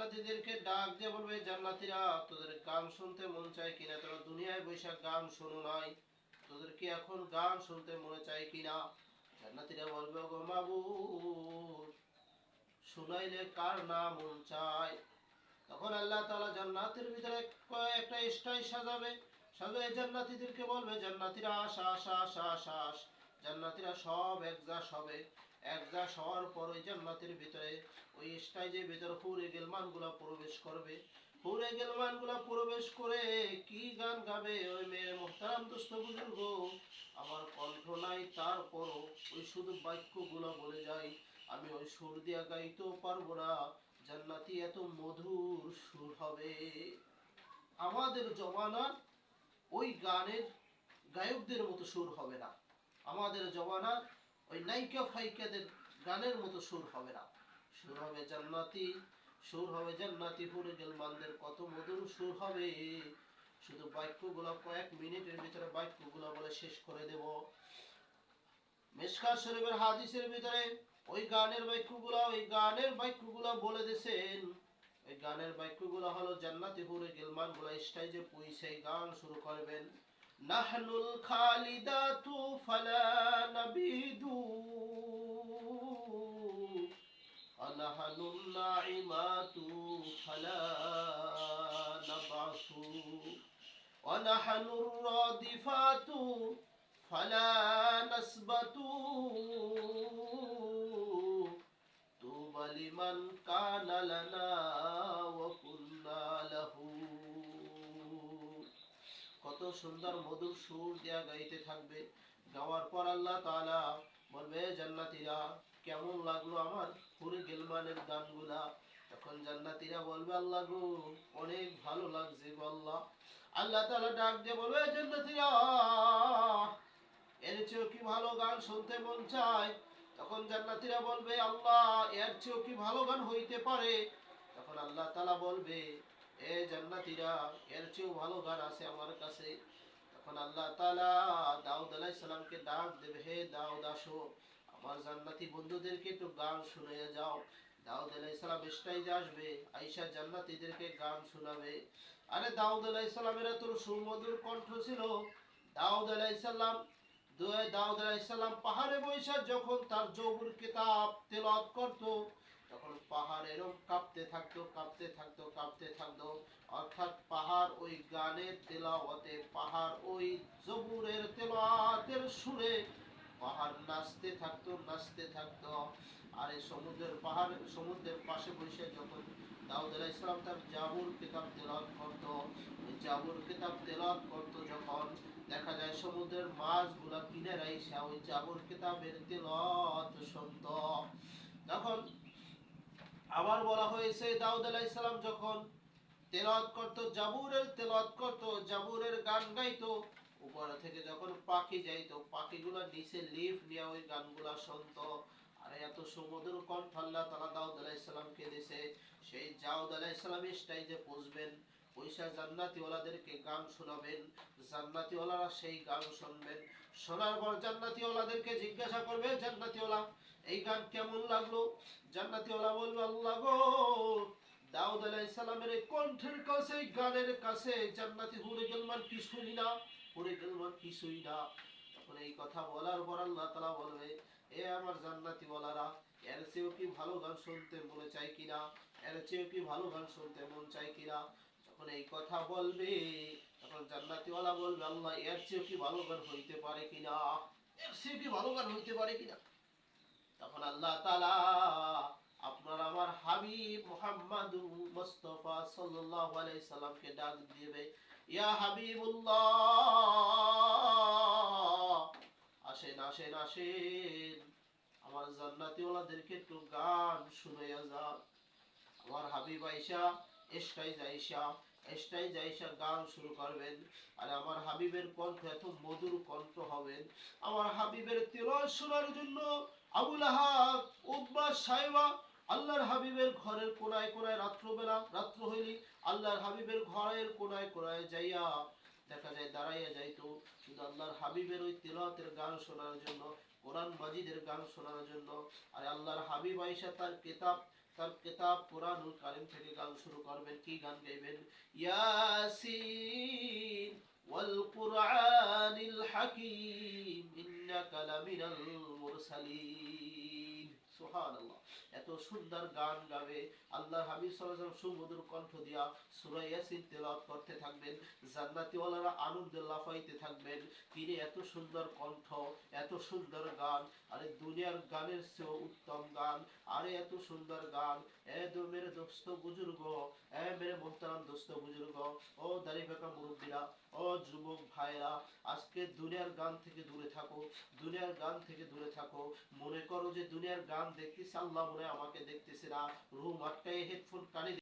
জান্নাতীদেরকে ডাক দিয়ে বলবে, জান্নাতীরা, তোদের গান শুনতে মন চায় কিনা? তোরা দুনিয়ায় বৈশাখ গান শোনো নাই। তোদের কি এখন গান শুনতে মনে চায় কিনা? জান্নাতীরা বলবে গো মাবুদ, শুনাইলে কার না মন চায়? তখন আল্লাহ তাআলা জান্নাতের ভিতরে একটা স্টাই সাজাবে। সাজাবে জান্নাতীদেরকে বলবে, জান্নাতীরা আশা আশা আশা আশ জান্নাতীরা সব একজাস হবে একজাস হওয়ার পর ওই জান্নাতের ভিতরে, ওই স্টাইজের ভিতরে হুরে গুলা প্রবেশ করবে। হুরে গুলা প্রবেশ করে কি গান গাবে? ওই মেয়ে মোহতারাম দুস্থ বুজুর্গ। আমার কণ্ঠ নাই, তারপরও ওই শুধু বাক্যগুলো বলে যায়, আমি ওই সুর দিয়া গাইতেও পারব না, জান্নাতি এত মধুর সুর হবে। আমাদের জমানার ওই গানের গায়কদের মতো সুর হবে না। আমাদের জমানার ওই নায়িকা ফাইকাদের গানের মতো সুর হবে না। সুর হবে জান্নাতি, সুর হবে জান্নাতি হুরে গেলমানদের কত মধুর সুর হবে। শুধু বাক্যগুলো কয়েক মিনিটের ভিতরে বাক্যগুলো বলে শেষ করে দেব। মেশকা শরীফের হাদিসের ভিতরে ওই গানের বাক্যগুলো, ওই গানের বাক্যগুলো বলে দিয়েছেন। ওই গানের বাক্যগুলো হলো, জান্নাতি হুরে গেলমানগুলা স্টাইজে পুইছে, গান শুরু করবেন। نحن الخالدات فلا نبيد. ونحن الناعمات فلا نبعث. ونحن الرادفات فلا نسبت. طوبى لمن كان لنا কত সুন্দর মধুর সুর দেয়া গাইতে থাকবে। গাওয়ার পর আল্লাহ তালা বলবে জান্নাতীরা, কেমন লাগল আমার পুরো গেলমানের গানগুলা? তখন জান্নাতীরা বলবে, আল্লাহ গো, অনেক ভালো লাগছে গো আল্লাহ। আল্লাহ তাআলা ডাক দিয়ে বলবে জান্নাতীরা, এর চেয়েও কি ভালো গান শুনতে মন চায়? তখন জান্নাতীরা বলবে, আল্লাহ, এর চেয়েও কি ভালো গান হইতে পারে? তখন আল্লাহ তালা বলবে এ এর চেয়েও ভালো গান আছে আমার কাছে। তখন আল্লাহ তাআলা দাউদ আলাইহিস সালামকে ডাক দেবে, হে দাউদ, আসো। আমার জান্নাতি বন্ধুদেরকে একটু গান যাও। দাউদ আলাইহিস সালাম স্টাইজে আসবে, আয়েশা জান্নাতীদেরকে গান শোনাবে। আরে দাউদ আলাইহিস সালামের এত সুমধুর কণ্ঠ ছিল। দাউদ আলাইহিস সালাম দুয়ে দাউদ আলাইহিস সালাম পাহাড়ে বৈশা যখন তার জবুর কিতাব তেলাওয়াত করত তখন পাহাড় এরকম কাঁপতে থাকতো কাঁপতে থাকতো কাঁপতে থাকতো। অর্থাৎ পাহাড় ওই গানের তেলাওয়াতে, পাহাড় ওই জবুরের তেলাওয়াতের সুরে পাহাড় নাচতে থাকতো নাচতে থাকতো। আর এই সমুদ্রের পাহাড়, সমুদ্রের পাশে বসে যখন দাউদ আলাইহিস সালাম তার জাবুর করত জাবুর করত যখন দেখা যায় সমুদ্রের মাছগুলা কিনারে আইসা ওই জাবুর কিতাবের তেলাওয়াত শুনতো। তখন আবার বলা হয়েছে, দাউদ আলাহ ইসলাম যখন তেলত করত, জাবুরের তেলত করত, জাবুরের গান গাইতো, উপরে থেকে যখন পাখি যাইতো, পাখিগুলা নিচে লিফ নিয়ে ওই গানগুলা শুনত। আর এত সুমধুর কণ্ঠ আল্লাহ তালা দাউদ আলাইহিস সালামকে দিয়েছে সেই জাউদ আলাইসালাম সালাম স্টাইজে পৌঁছবেন পয়সা জান্নাতিওয়ালাদেরকে গান শোনাবেন, জান্নাতিওয়ালারা সেই গান শুনবেন। শোনার পর জান্নাতিওয়ালাদেরকে জিজ্ঞাসা করবে, জান্নাতিওয়ালা, এই গান কেমন লাগল? জান্নাতিওয়ালা বলবে, আল্লাহ গো, দাউদ আলাইহিস কণ্ঠের কাছে গানের কাছে, জান্নাতি হুরে গেলমান কিছুই না, হুরে গেলমান কিছুই না। তখন এই কথা বলার পর আল্লাহ তাআলা বলবে, এ আমার জান্নাতি ওয়ালারা এর চেয়েও কি ভালো গান শুনতে মনে চায় কিনা? এর চেয়েও কি ভালো গান শুনতে মন চায় কিনা? যখন এই কথা বলবে, তখন জান্নাতিওয়ালা বলবে, আল্লাহ এর চেয়েও কি ভালো গান হইতে পারে কিনা? এর চেয়েও কি ভালো গান হইতে পারে কিনা? তখন আল্লাহ তাআলা আপনার আমার হাবিব মুহাম্মদ মুস্তাফা সাল্লাল্লাহু আলাইহি সাল্লামকে ডাক দিবে, ইয়া হাবিবুল্লাহ! আসেন আসেন আসেন। আমার জান্নাতিওয়ালাদেরকে একটু গান শুনাইয়া যান। আমার হাবিব আইসা এসটাই যাইসা এসটাই যাইসা গান শুরু করবেন। আর আমার হাবিবের কণ্ঠ এত মধুর কণ্ঠ হবেন আমার হাবিবের তেলাওয়াত শোনার জন্য আবুল আহাব উদ্বা সাহেবা, আল্লাহর হাবিবের ঘরের কোনায় কোনায় রাত্রবেলা, রাত্র হইলি আল্লাহর হাবিবের ঘরের কোনায় কোনায় যাইয়া দেখা যায় দাঁড়াইয়া যাইতো। শুধু আল্লাহর হাবিবের ওই তেলাতের গান শোনার জন্য, কোরআন মাজিদের গান শোনার জন্য। আর আল্লাহর হাবিব আইসা তার কিতাব তার কিতাব কোরআনুল কারীম থেকে গান শুরু করবেন কি গান গাইবেন ইয়াসিন ওয়াল কুরআনিল হাকীম ইন্নাকা লামিনাল এত সুন্দর গান গাবে। আল্লাহ হাবিব সুমধুর কণ্ঠ দিয়া করতে থাকবেন জান্নাতি ওয়ালারা আনন্দে লাফাইতে থাকবেন। তিনি এত সুন্দর কণ্ঠ, এত সুন্দর গান, আরে দুনিয়ার গানের উত্তম গান, আরে এত সুন্দর গান। এ দো মেরে দোস্ত বুজুর্গ, এ মেরে মোহতারাম দোস্ত বুজুর্গ, ও মুরব্বীরা, ও যুবক ভাইরা আজকে দুনিয়ার গান থেকে দূরে থাকো, দুনিয়ার গান থেকে দূরে থাকো। মনে করো যে দুনিয়ার গান দেখতেছে আল্লাহ মনে আমাকে দেখতেছি না। রুম আটকায় হেডফোন কানে